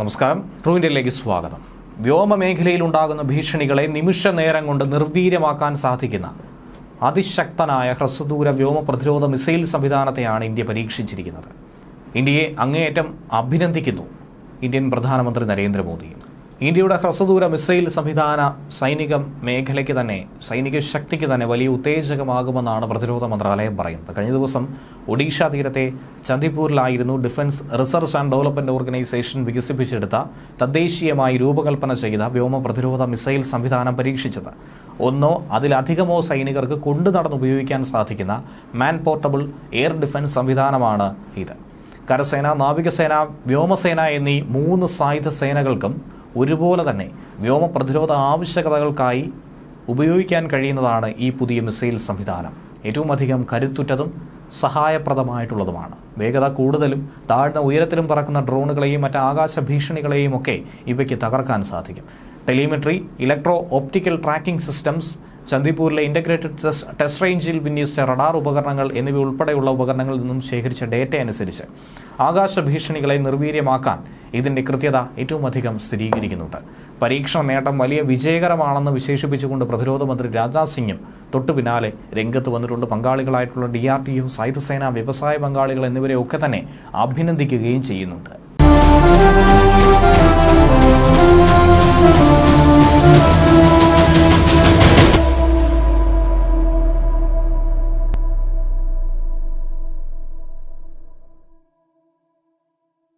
നമസ്കാരം. ട്രൂവിന്റെയിലേക്ക് സ്വാഗതം. വ്യോമ മേഖലയിൽ ഉണ്ടാകുന്ന ഭീഷണികളെ നിമിഷ നേരം കൊണ്ട് നിർവീര്യമാക്കാൻ സാധിക്കുന്ന അതിശക്തനായ ഹ്രസ്വദൂര വ്യോമ പ്രതിരോധ മിസൈൽ സംവിധാനത്തെയാണ് ഇന്ത്യ പരീക്ഷിച്ചിരിക്കുന്നത്. ഇന്ത്യയെ അങ്ങേയറ്റം അഭിനന്ദിക്കുന്നു ഇന്ത്യൻ പ്രധാനമന്ത്രി നരേന്ദ്രമോദി ഇന്ത്യയുടെ ഹ്രസ്വദൂര മിസൈൽ സംവിധാന സൈനിക മേഖലയ്ക്ക് തന്നെ സൈനിക ശക്തിക്ക് തന്നെ വലിയ ഉത്തേജകമാകുമെന്നാണ് പ്രതിരോധ മന്ത്രാലയം പറയുന്നത്. കഴിഞ്ഞ ദിവസം ഒഡീഷ തീരത്തെ ചന്ദിപ്പൂരിലായിരുന്നു defence research and development organisation വികസിപ്പിച്ചെടുത്ത തദ്ദേശീയമായി രൂപകൽപ്പന ചെയ്ത വ്യോമ പ്രതിരോധ മിസൈൽ സംവിധാനം പരീക്ഷിച്ചത്. ഒന്നോ അതിലധികമോ സൈനികർക്ക് കൊണ്ടു നടന്ന് ഉപയോഗിക്കാൻ സാധിക്കുന്ന മാൻ പോർട്ടബിൾ എയർ ഡിഫൻസ് സംവിധാനമാണ് ഇത്. കരസേന നാവികസേന വ്യോമസേന എന്നീ മൂന്ന് സായുധ സേനകൾക്കും ഒരുപോലെ തന്നെ വ്യോമ പ്രതിരോധ ആവശ്യകതകൾക്കായി ഉപയോഗിക്കാൻ കഴിയുന്നതാണ് ഈ പുതിയ മിസൈൽ സംവിധാനം. ഏറ്റവും അധികം കരുത്തുറ്റതും സഹായപ്രദമായിട്ടുള്ളതുമാണ്. വേഗത കൂടുതലും താഴ്ന്ന ഉയരത്തിലും പറക്കുന്ന ഡ്രോണുകളെയും മറ്റ് ആകാശ ഭീഷണികളെയും ഒക്കെ ഇവയ്ക്ക് തകർക്കാൻ സാധിക്കും. Telemetry electro optical tracking systems ചന്ദിപ്പൂരിലെ integrated test റേഞ്ചിൽ വിന്യസിച്ച റഡാർ ഉപകരണങ്ങൾ എന്നിവ ഉൾപ്പെടെയുള്ള ഉപകരണങ്ങളിൽ നിന്നും ശേഖരിച്ച ഡേറ്റ അനുസരിച്ച് ആകാശ ഭീഷണികളെ നിർവീര്യമാക്കാൻ ഇതിന്റെ കൃത്യത ഏറ്റവും അധികം സ്ഥിരീകരിക്കുന്നുണ്ട്. പരീക്ഷണ നേട്ടം വലിയ വിജയകരമാണെന്ന് വിശേഷിപ്പിച്ചുകൊണ്ട് പ്രതിരോധ മന്ത്രി രാജ്നാഥ് സിംഗും തൊട്ടു പിന്നാലെ രംഗത്ത് വന്നിട്ടുണ്ട്. പങ്കാളികളായിട്ടുള്ള ഡി ആർ ടി യു സായുധസേന വ്യവസായ പങ്കാളികൾ എന്നിവരെയൊക്കെ തന്നെ അഭിനന്ദിക്കുകയും ചെയ്യുന്നുണ്ട്.